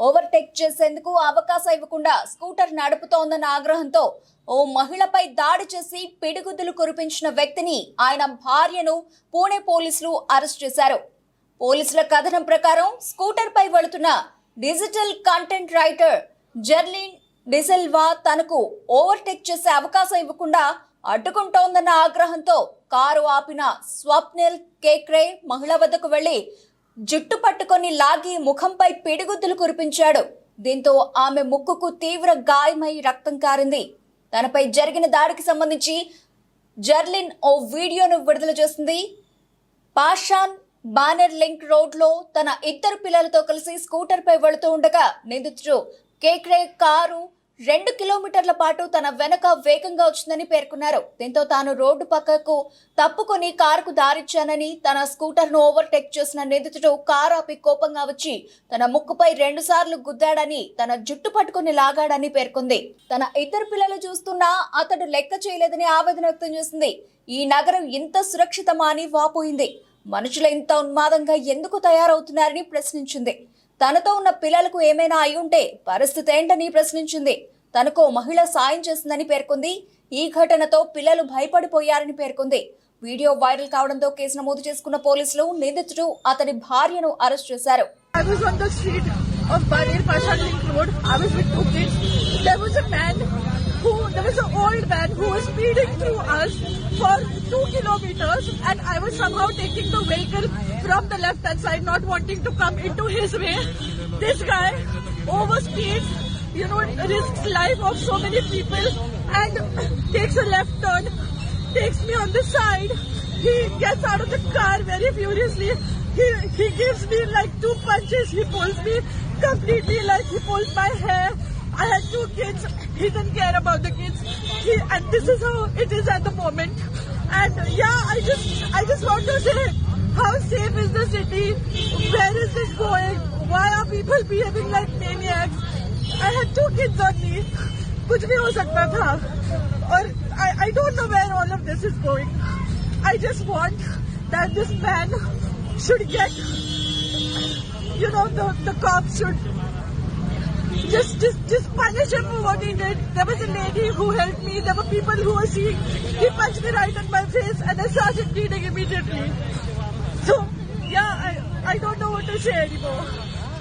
Overtake చేసేందుకు అవకాశం ఇవ్వకుండా స్కూటర్ నడుపుతోందన్న ఆగ్రహంతో ఓ మహిళపై దాడి చేసి పిడిగుద్దులు కురిపించిన వ్యక్తిని ఆయన భార్యను పూణే పోలీసులు అరెస్ట్ చేశారు. పోలీసుల కథనం ప్రకారం స్కూటర్పై వెళుతున్న digital content writer Jerlin D'Silva తనకు ఓవర్టేక్ చేసే అవకాశం ఇవ్వకుండా అడ్డుకుంటోందన్న ఆగ్రహంతో కారు ఆపిన స్వప్నిల్ కేక్రే మహిళ వద్దకు వెళ్ళి జుట్టు పట్టుకొని లాగి ముఖంపై పిడిగుద్దులు కురిపించాడు. దీంతో ఆమె ముక్కుకు తీవ్ర గాయమై రక్తం కారింది. తనపై జరిగిన దాడికి సంబంధించి జర్లిన్ ఓ వీడియోను విడుదల చేసింది. పాషాన్ బానర్ లింక్ రోడ్లో తన ఇద్దరు పిల్లలతో కలిసి స్కూటర్పై వెళుతూ ఉండగా నిందితుడు కేక్రే కారు రెండు కిలోమీటర్ల పాటు తన వెనక వేగంగా వచ్చిందని పేర్కొన్నారు. దీంతో తాను రోడ్డు పక్కకు తప్పుకొని కారుకు దారిచ్చానని తన స్కూటర్ను ఓవర్టేక్ చేసిన నిందితుడు కారు ఆపి కోపంగా వచ్చి తన ముక్కుపై రెండు సార్లు గుద్దాడని తన జుట్టు పట్టుకుని లాగాడని పేర్కొంది. తన ఇద్దరు పిల్లలు చూస్తున్నా అతడు లెక్క చేయలేదని ఆవేదన వ్యక్తం చేసింది. ఈ నగరం ఇంత సురక్షితమా అని వాపోయింది. మనుషులు ఇంత ఉన్మాదంగా ఎందుకు తయారవుతున్నారని ప్రశ్నించింది. తనతో ఉన్న పిల్లలకు ఏమైనా అయి ఉంటే పరిస్థితి ఏంటని ప్రశ్నించింది తనకు మహిళ సాయం చేసిందని పేర్కొంది ఈ ఘటనతో పిల్లలు భయపడిపోయారని పేర్కొంది వీడియో వైరల్ కావడంతో కేసు నమోదు చేసుకున్న పోలీసులు నిందితుడు అతని భార్యను అరెస్ట్ చేశారు of Link Road. I was with two kids. There was a man who, there was an old man who was speeding through us for kilometers and I was somehow taking the vehicle from the left hand side, not wanting to come into his way. This guy overspeeds, you know, risks life of so many people and takes a left turn, takes me on the side. He gets out of the car very furiously. He, he gives me like two punches. He pulls me completely like he pulls my hair. I had two kids. He didn't care about the kids He, and this is how it is at the moment. And yeah, I just, I just want to say, how safe is the city? Where is this going? Why are people behaving like maniacs? I had two kids on me. कुछ भी हो सकता था और I, I don't know where all of this is going. I just want that this man should get, you know, the, the cops should just, just, just punish him for what he did. There was a lady who helped me. There were people who were seeing. He punched me right in my face and I started bleeding immediately. So, yeah, I, I don't know what to say anymore.